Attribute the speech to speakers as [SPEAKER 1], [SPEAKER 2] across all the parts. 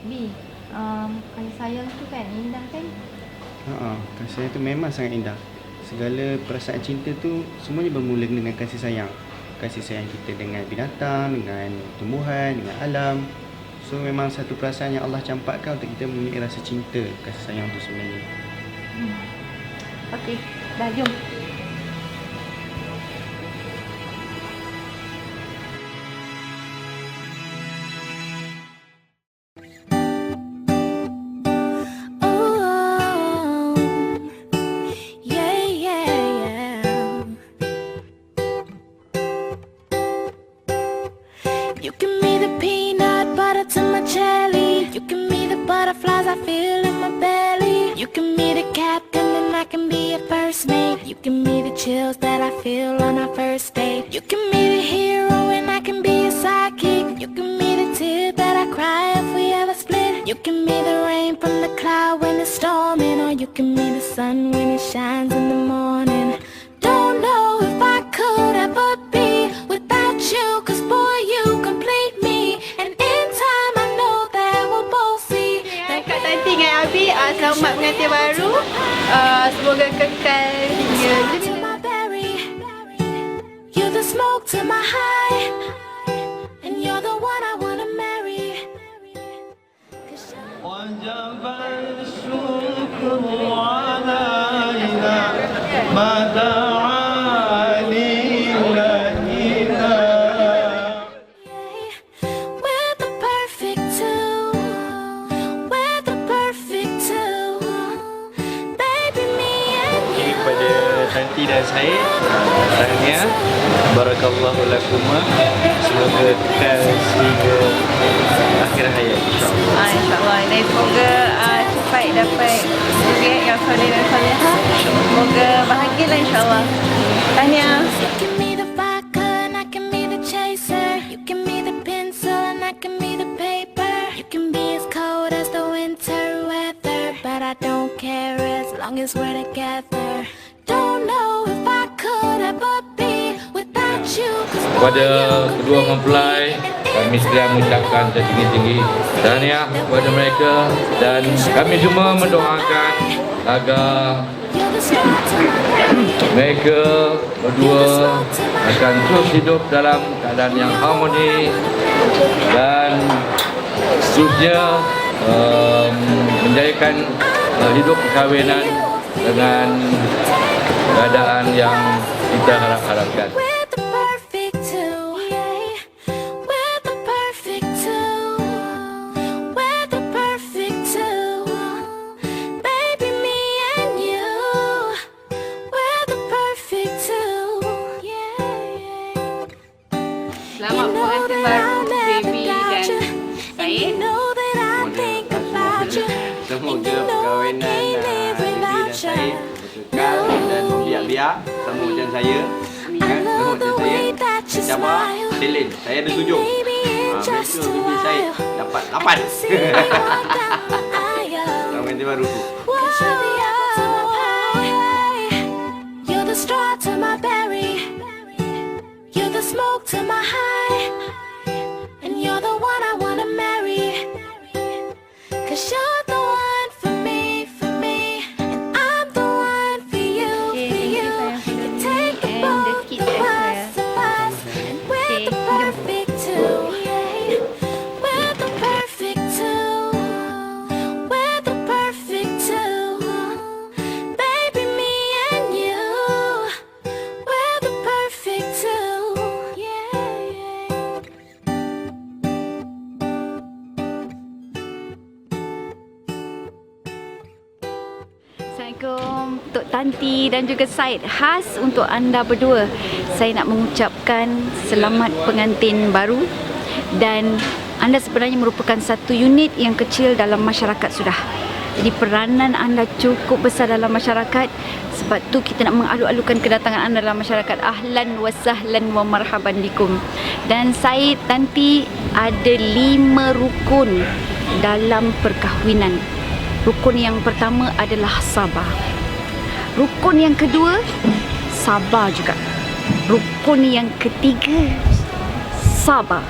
[SPEAKER 1] Bi, um, kasih sayang tu kan indah kan?
[SPEAKER 2] Ha, kasih sayang tu memang sangat indah. Segala perasaan cinta tu semuanya bermula dengan kasih sayang. Kasih sayang kita dengan binatang, dengan tumbuhan, dengan alam. So memang satu perasaan yang Allah campakkan untuk kita memiliki rasa cinta, kasih sayang tu sebenarnya.
[SPEAKER 1] Hmm. Okey, dah jom.
[SPEAKER 3] First mate. You give me the chills that I feel on our first date. You can me the hero and I can be a sidekick. You can me the tear that I cry if we ever split. You can me the rain from the cloud when it's storming, or you can me the sun when it shines
[SPEAKER 4] dan Syed Tahniah Barakallahu lakuma. Semoga kekal sehingga akhir hayat insyaAllah.
[SPEAKER 1] Ah, InsyaAllah. Dan semoga uh, cepat dapat zuriat yang soleh dan soleha. Semoga bahagialah insyaAllah. Tahniah
[SPEAKER 3] You give me the vodka and I can be the chaser. You give me the pencil and I can be the paper. You can be as cold as the winter weather, but I don't care as long as we're together.
[SPEAKER 5] Kepada kedua mempelai kami
[SPEAKER 3] time,
[SPEAKER 5] mengucapkan setinggi-tinggi tahniah kepada mereka dan kami semua mendoakan agar mereka berdua akan terus hidup dalam keadaan yang harmoni dan seterusnya um, menjayakan uh, hidup perkahwinan dengan keadaan yang kita harap-harapkan.
[SPEAKER 3] We're the
[SPEAKER 4] saya
[SPEAKER 3] I
[SPEAKER 4] sama
[SPEAKER 3] love the
[SPEAKER 4] macam saya Cabar
[SPEAKER 3] smile.
[SPEAKER 4] Selin Saya ada tujuh
[SPEAKER 3] in
[SPEAKER 4] Ah,
[SPEAKER 3] just
[SPEAKER 4] Besok
[SPEAKER 3] a
[SPEAKER 4] bibi saya dapat lapan. Selamat pengantin baru tu.
[SPEAKER 3] You're the straw to my berry. You're the smoke to my high.
[SPEAKER 6] Tanti dan juga Syed Khas untuk anda berdua. Saya nak mengucapkan Selamat pengantin baru Dan anda sebenarnya merupakan satu unit yang kecil dalam masyarakat sudah. Jadi peranan anda cukup besar dalam masyarakat. Sebab tu kita nak mengalu-alukan kedatangan anda dalam masyarakat. Ahlan wa sahlan wa marhaban bikum. Dan Syed Tanti ada lima rukun dalam perkahwinan. Rukun yang pertama adalah sabar. Rukun yang kedua sabar juga. Rukun yang ketiga sabar.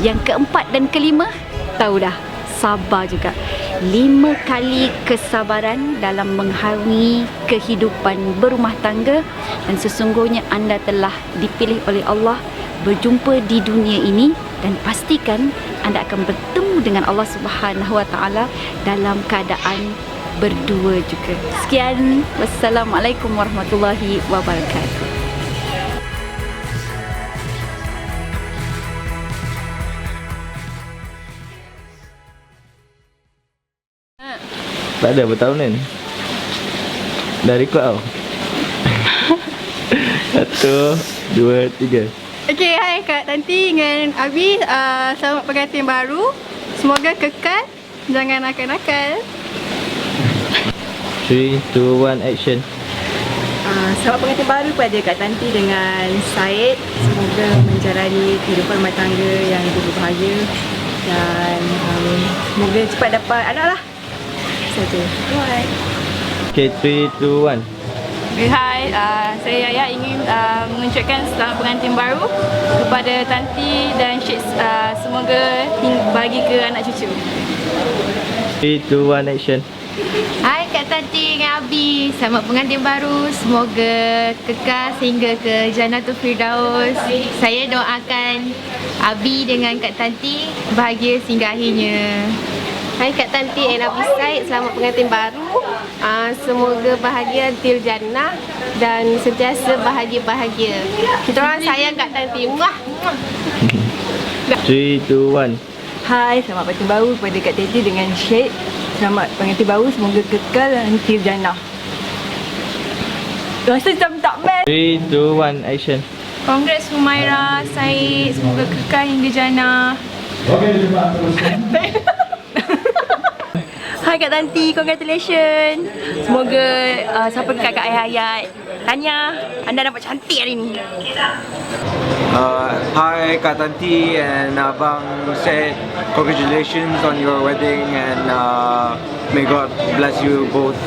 [SPEAKER 6] Yang keempat dan kelima tahu dah sabar juga. Lima kali kesabaran dalam mengharungi kehidupan berumah tangga dan sesungguhnya anda telah dipilih oleh Allah berjumpa di dunia ini dan pastikan anda akan bertemu dengan Allah Subhanahu Wa Taala dalam keadaan berdua juga. Sekian, wassalamualaikum warahmatullahi wabarakatuh.
[SPEAKER 7] Tak ada bertahunan Dah record tau Satu Dua Tiga
[SPEAKER 1] Okey, hai Kak Tanti dengan Abi. Uh, selamat pengantin baru. Semoga kekal. Jangan nakal-nakal.
[SPEAKER 7] 3, 2, 1 action
[SPEAKER 1] Uh, selamat pengantin baru pada Kak Tanti dengan Syed. Semoga menjalani kehidupan rumah tangga yang berbahagia dan um, semoga cepat dapat anak lah. Saja. Bye.
[SPEAKER 7] Okay 3, 2, 1
[SPEAKER 1] Hai, uh, saya Yaya ingin uh, mengucapkan selamat pengantin baru kepada Tanti dan Syed. Uh, semoga bagi ke anak cucu.
[SPEAKER 7] 3, 2, 1 action
[SPEAKER 8] Hai Kak dengan Abi Selamat pengantin baru Semoga kekal sehingga ke Jannatul Firdaus Saya doakan Abi dengan Kak Tanti Bahagia sehingga akhirnya
[SPEAKER 9] Hai Kak Tanti and Abi Said, selamat pengantin baru. Uh, semoga bahagia til jannah dan sentiasa bahagia-bahagia. Kita orang sayang Kak Tanti. Muah.
[SPEAKER 7] 3, 2, 1
[SPEAKER 1] Hai, selamat pengantin baru kepada Kak Teti dengan Syed. Selamat pengantin baru, semoga kekal nanti jannah. Rasa macam tak best.
[SPEAKER 7] 3, 2, 1 action
[SPEAKER 1] Congrats Humaira, Syed. Semoga kekal hingga jannah. Hai Kak Tanti, congratulations. Semoga uh, siapa dekat Kak Ayah Hayat. Tanya, anda nampak cantik hari ni.
[SPEAKER 4] Uh, hi Kak Tanti and Abang said congratulations on your wedding and uh, may God bless you both.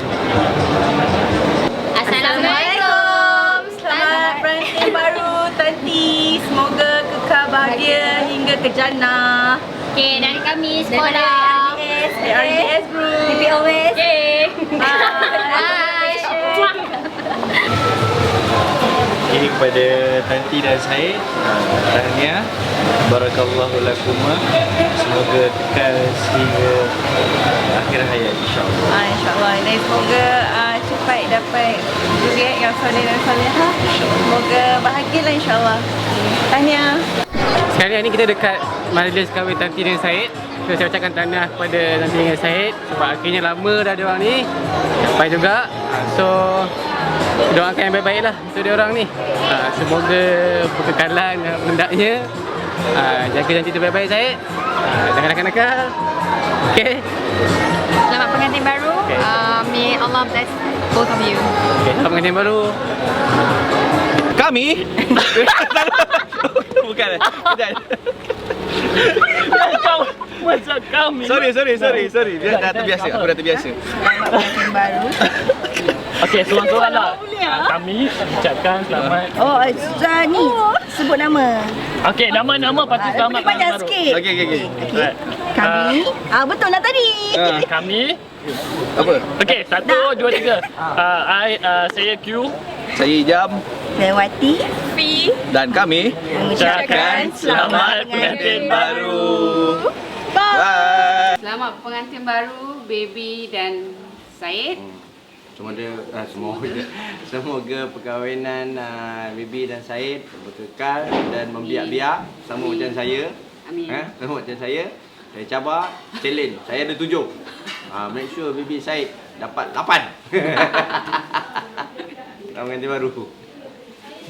[SPEAKER 8] Assalamualaikum
[SPEAKER 1] Selamat pengantin baru Tanti. Semoga kekal bahagia hingga ke jannah.
[SPEAKER 8] Okay, dari kami sekolah
[SPEAKER 1] RDS, RDS Group.
[SPEAKER 8] PPOS
[SPEAKER 1] Okay.
[SPEAKER 8] Bye
[SPEAKER 2] Ini kepada Tanti dan Syed uh, Tahniah. Barakallahu lakuma. Semoga kekal sehingga akhir hayat insyaAllah.
[SPEAKER 1] Ah, InsyaAllah. Dan semoga uh, cepat dapat zuriat yang soleh dan solehah Semoga bahagialah insyaAllah. Tahniah.
[SPEAKER 10] Sekarang ni kita dekat majlis kahwin Tanti dan Syed. So saya ucapkan tahniah kepada Tanti dengan Syed sebab akhirnya lama dah dia orang ni. Sampai juga. So doakan yang baik-baik lah untuk dia orang ni. Ah, Semoga berkekalan hendaknya. Ah, Jaga Tanti tu baik-baik Syed. Ah, Jangan nakal-nakal. Okay.
[SPEAKER 8] Selamat pengantin baru
[SPEAKER 10] Okay.
[SPEAKER 8] uh, May Allah bless both of you
[SPEAKER 10] Okay, selamat pengantin baru.
[SPEAKER 4] Kami? Bukan eh? Kejap.
[SPEAKER 10] Kau macam kami.
[SPEAKER 4] Sorry, sorry, sorry, sorry. Biar dah terbiasa. Aku dah terbiasa.
[SPEAKER 10] Okey, seorang-seorang lah. Kami ucapkan selamat.
[SPEAKER 1] Oh, uh, ni sebut nama
[SPEAKER 10] Okey, nama-nama patut selamat
[SPEAKER 1] Panjang
[SPEAKER 10] baru.
[SPEAKER 1] sikit
[SPEAKER 4] Okey, okey, okey.
[SPEAKER 10] Right.
[SPEAKER 1] Kami Ah betul lah tadi
[SPEAKER 4] Ah,
[SPEAKER 10] Kami
[SPEAKER 4] apa?
[SPEAKER 10] Okey, satu, dua, tiga. Uh, I, uh, saya Q.
[SPEAKER 4] Saya Ijam
[SPEAKER 1] Lewati
[SPEAKER 4] dan kami
[SPEAKER 10] Ucapkan selamat pengantin
[SPEAKER 4] baru. Bye.
[SPEAKER 8] Selamat pengantin baru Baby dan Syed
[SPEAKER 2] Semoga uh, semoga semoga perkahwinan uh, Bibi dan Syed berkekal dan membiak-biak sama macam saya.
[SPEAKER 8] Amin.
[SPEAKER 2] Ha? Sama macam saya. Saya cabar, challenge. Saya ada tujuh. Uh, make sure Bibi Syed dapat lapan. Selamat ganti baru.